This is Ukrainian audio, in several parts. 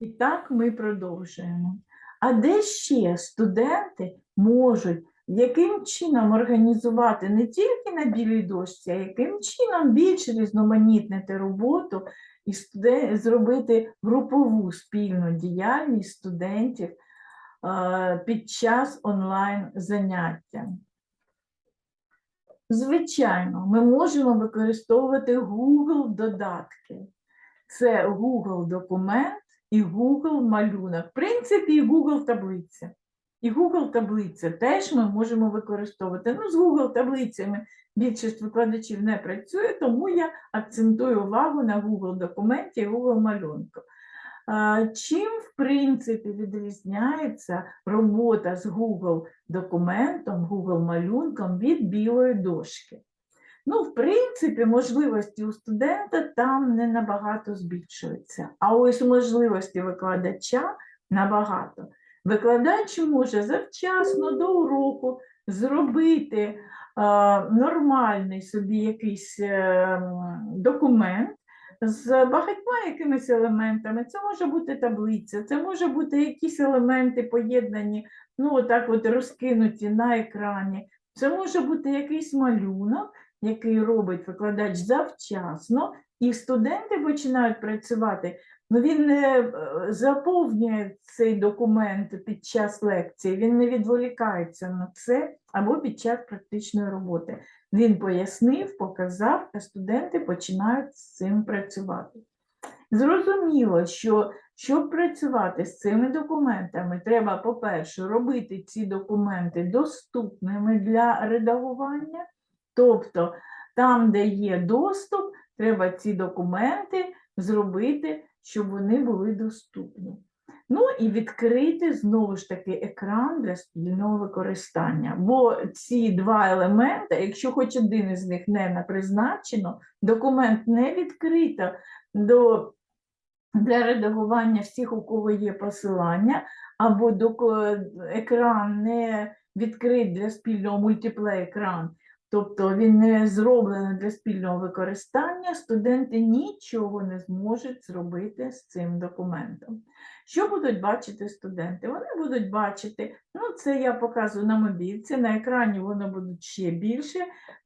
І так ми продовжуємо. А де ще студенти можуть яким чином організувати не тільки на білій дошці, а яким чином більш різноманітнити роботу і зробити групову спільну діяльність студентів під час онлайн заняття? Звичайно, ми можемо використовувати Google додатки. Це Google документ і Google малюнок. В принципі, і Google таблиця. І Google таблиця теж ми можемо використовувати. Ну, з Google таблицями більшість викладачів не працює, тому я акцентую увагу на Google документі і Google малюнку. Чим, в принципі, відрізняється робота з Google документом, Google малюнком від білої дошки? Ну, в принципі, можливості у студента там не набагато збільшуються, а ось можливості викладача набагато. Викладач може завчасно до уроку зробити а, нормальний собі якийсь е, документ з багатьма якимись елементами. Це може бути таблиця, це може бути якісь елементи поєднані, ну, отак от розкинуті на екрані. Це може бути якийсь малюнок, який робить викладач завчасно, і студенти починають працювати. Ну, він не е, заповнює цей документ під час лекції, він не відволікається на це або під час практичної роботи. Він пояснив, показав, а студенти починають з цим працювати. Зрозуміло, що щоб працювати з цими документами, треба, по-перше, робити ці документи доступними для редагування. Тобто, там, де є доступ, треба ці документи зробити, щоб вони були доступні. Ну і відкрити знову ж таки екран для спільного використання. Бо ці два елементи, якщо хоч один із них не призначено, документ не відкрито до, для редагування всіх, у кого є посилання, або доко- екран не відкрит для спільного мультиплей-екран, тобто він не зроблений для спільного використання, студенти нічого не зможуть зробити з цим документом. Що будуть бачити студенти? Вони будуть бачити, ну це я показую на мобільці, на екрані воно будуть ще більше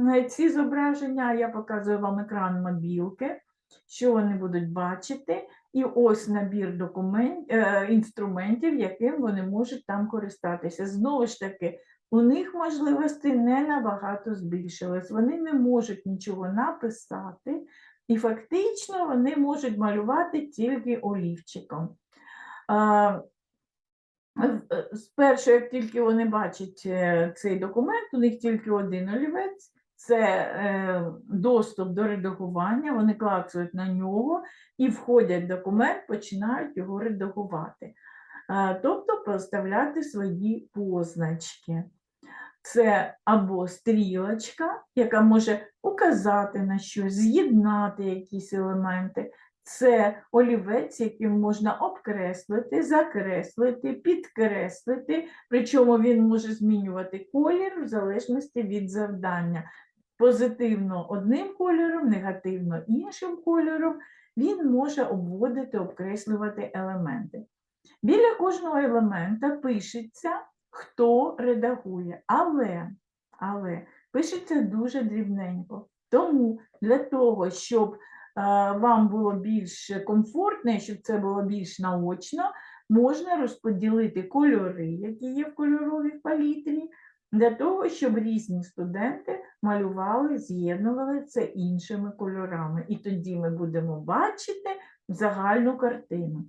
е, ці зображення, я показую вам екран мобілки, що вони будуть бачити, і ось набір документ, е, інструментів, яким вони можуть там користатися. Знову ж таки, у них можливості не набагато збільшились. Вони не можуть нічого написати, і фактично вони можуть малювати тільки олівчиком. Спершу, як тільки вони бачать е, цей документ, у них тільки один олівець, це е, доступ до редагування, вони клацають на нього і входять в документ, починають його редагувати. Тобто поставляти свої позначки. Це або стрілочка, яка може указати на щось, з'єднати якісь елементи. Це олівець, яким можна обкреслити, закреслити, підкреслити, причому він може змінювати колір в залежності від завдання. Позитивно одним кольором, негативно іншим кольором. Він може обводити, обкреслювати елементи. Біля кожного елемента пишеться, хто редагує, але, але пишеться дуже дрібненько. Тому для того, щоб е, вам було більш комфортно, щоб це було більш наочно, можна розподілити кольори, які є в кольоровій палітрі, для того, щоб різні студенти малювали, з'єднували це іншими кольорами. І тоді ми будемо бачити загальну картину.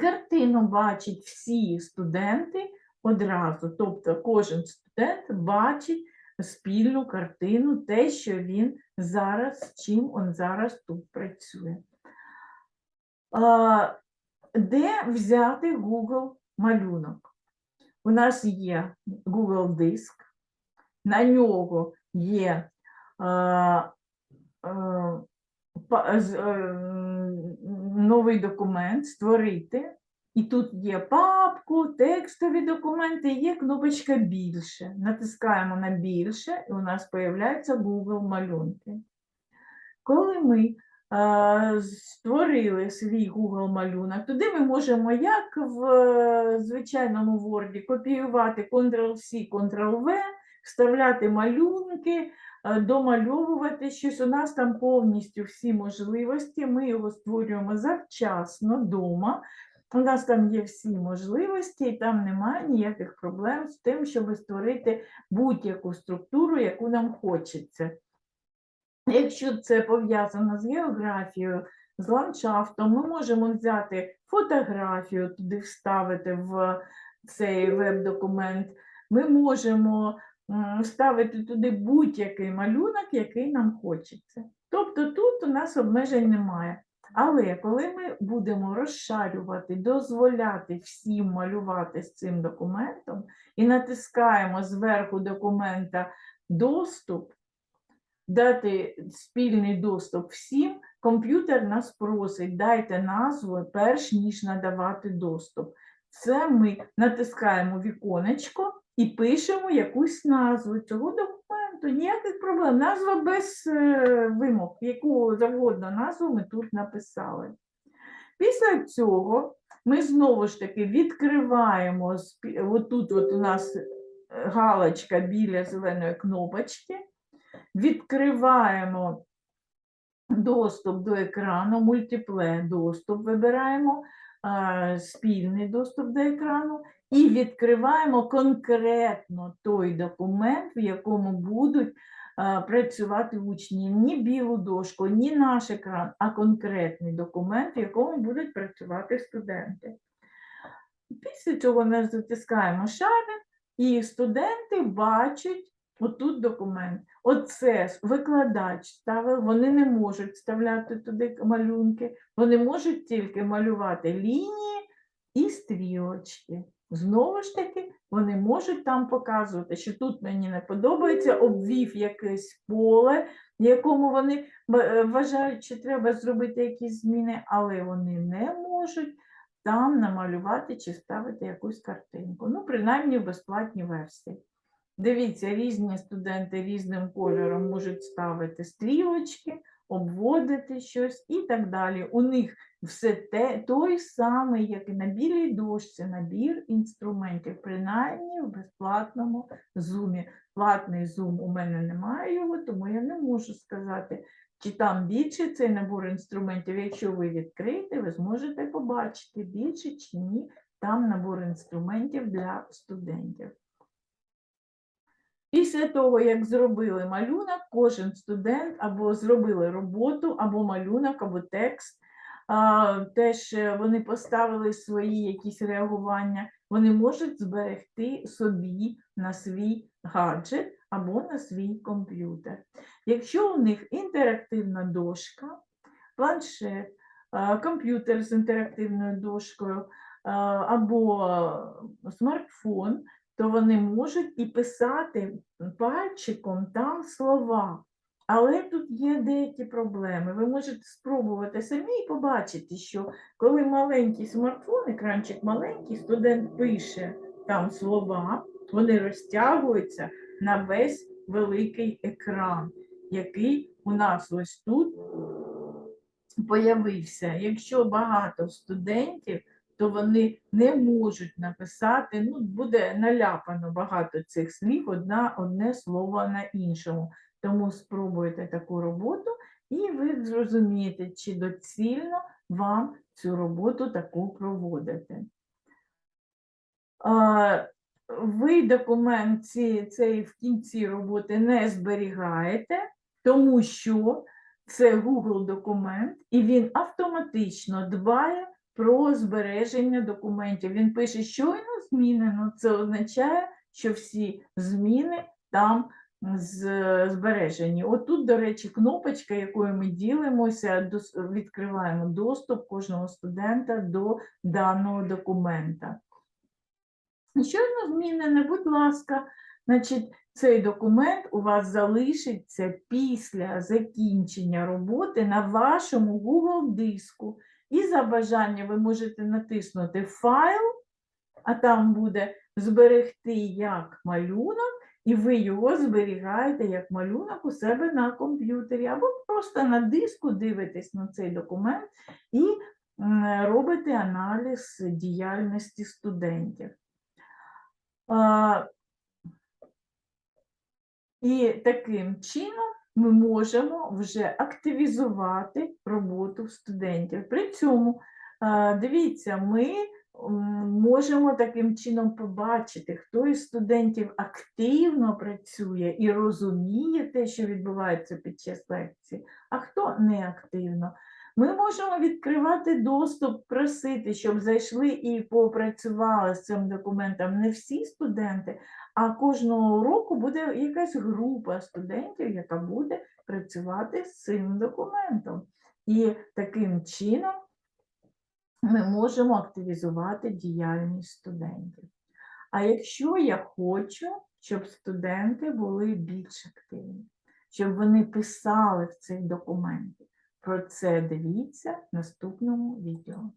Картину бачать всі студенти одразу, тобто кожен студент бачить спільну картину, те, що він зараз, з чим він зараз тут працює. Де взяти Google малюнок? У нас є Google диск, на нього є новий документ створити. І тут є папку, текстові документи, є кнопочка більше. Натискаємо на більше, і у нас з'являються Google малюнки. Коли ми е, створили свій Google малюнок, туди ми можемо, як в е, звичайному Word, копіювати Ctrl-C, Ctrl-V, вставляти малюнки, е, домальовувати щось. У нас там повністю всі можливості. Ми його створюємо завчасно вдома. У нас там є всі можливості, і там немає ніяких проблем з тим, щоб створити будь-яку структуру, яку нам хочеться. Якщо це пов'язано з географією, з ландшафтом, ми можемо взяти фотографію, туди вставити в цей веб-документ. Ми можемо вставити туди будь-який малюнок, який нам хочеться. Тобто тут у нас обмежень немає. Але коли ми будемо розшарювати, дозволяти всім малювати з цим документом і натискаємо зверху документа доступ, дати спільний доступ всім, комп'ютер нас просить, дайте назву, перш ніж надавати доступ. Це ми натискаємо віконечко і пишемо якусь назву цього документу. Ніяких проблем. Назва без е, вимог, яку завгодно назву ми тут написали. Після цього ми знову ж таки відкриваємо, отут от у нас е, галочка біля зеленої кнопочки, відкриваємо доступ до екрану, мультипле доступ вибираємо, спільний доступ до екрану і відкриваємо конкретно той документ, в якому будуть працювати учні. Ні білу дошку, ні наш екран, а конкретний документ, в якому будуть працювати студенти. Після цього ми затискаємо шарик, і студенти бачать отут документ. Оце викладач ставив, вони не можуть вставляти туди малюнки, вони можуть тільки малювати лінії і стрілочки. Знову ж таки, вони можуть там показувати, що тут мені не подобається, обвів якесь поле, в якому вони е, вважають, що треба зробити якісь зміни, але вони не можуть там намалювати чи ставити якусь картинку. Ну, принаймні в безплатній версії. Дивіться, різні студенти різним кольором можуть ставити стрілочки, обводити щось і так далі. У них все те, той самий, як і на білій дошці, набір інструментів, принаймні в безплатному зумі. Платний зум у мене немає його, тому я не можу сказати, чи там більше цей набор інструментів. Якщо ви відкриєте, ви зможете побачити більше чи ні там набор інструментів для студентів. Після того, як зробили малюнок, кожен студент або зробили роботу, або малюнок, або текст. Теж е, вони поставили свої якісь реагування, вони можуть зберегти собі на свій гаджет або на свій комп'ютер. Якщо у них інтерактивна дошка, планшет, комп'ютер з інтерактивною дошкою або смартфон, то вони можуть і писати пальчиком там слова. Але тут є деякі проблеми. Ви можете спробувати самі і побачити, що коли маленький смартфон, екранчик маленький, студент пише там слова, вони розтягуються на весь великий екран, який у нас ось тут появився. Якщо багато студентів, то вони не можуть написати, ну, буде наляпано багато цих слів, одна, одне слово на іншому. Тому спробуйте таку роботу, і ви зрозумієте, чи доцільно вам цю роботу таку проводити. Ви документ ці- цей в кінці роботи не зберігаєте, тому що це Google документ, і він автоматично дбає про збереження документів. Він пише, щойно змінено. Це означає, що всі зміни там збережені. Отут, до речі, кнопочка, якою ми ділимося, відкриваємо доступ кожного студента до даного документа. Щойно змінене, будь ласка, значить, цей документ у вас залишиться після закінчення роботи на вашому Google диску. І за бажання ви можете натиснути файл, а там буде зберегти як малюнок, і ви його зберігаєте як малюнок у себе на комп'ютері, або просто на диску дивитесь на цей документ і робите аналіз діяльності студентів. І таким чином ми можемо вже активізувати роботу студентів. При цьому, дивіться, ми можемо таким чином побачити, хто із студентів активно працює і розуміє те, що відбувається під час лекції, а хто не активно. Ми можемо відкривати доступ, просити, щоб зайшли і попрацювали з цим документом не всі студенти, а кожного року буде якась група студентів, яка буде працювати з цим документом. І таким чином ми можемо активізувати діяльність студентів. А якщо я хочу, щоб студенти були більш активні, щоб вони писали в цих документах, про це дивіться в наступному відео.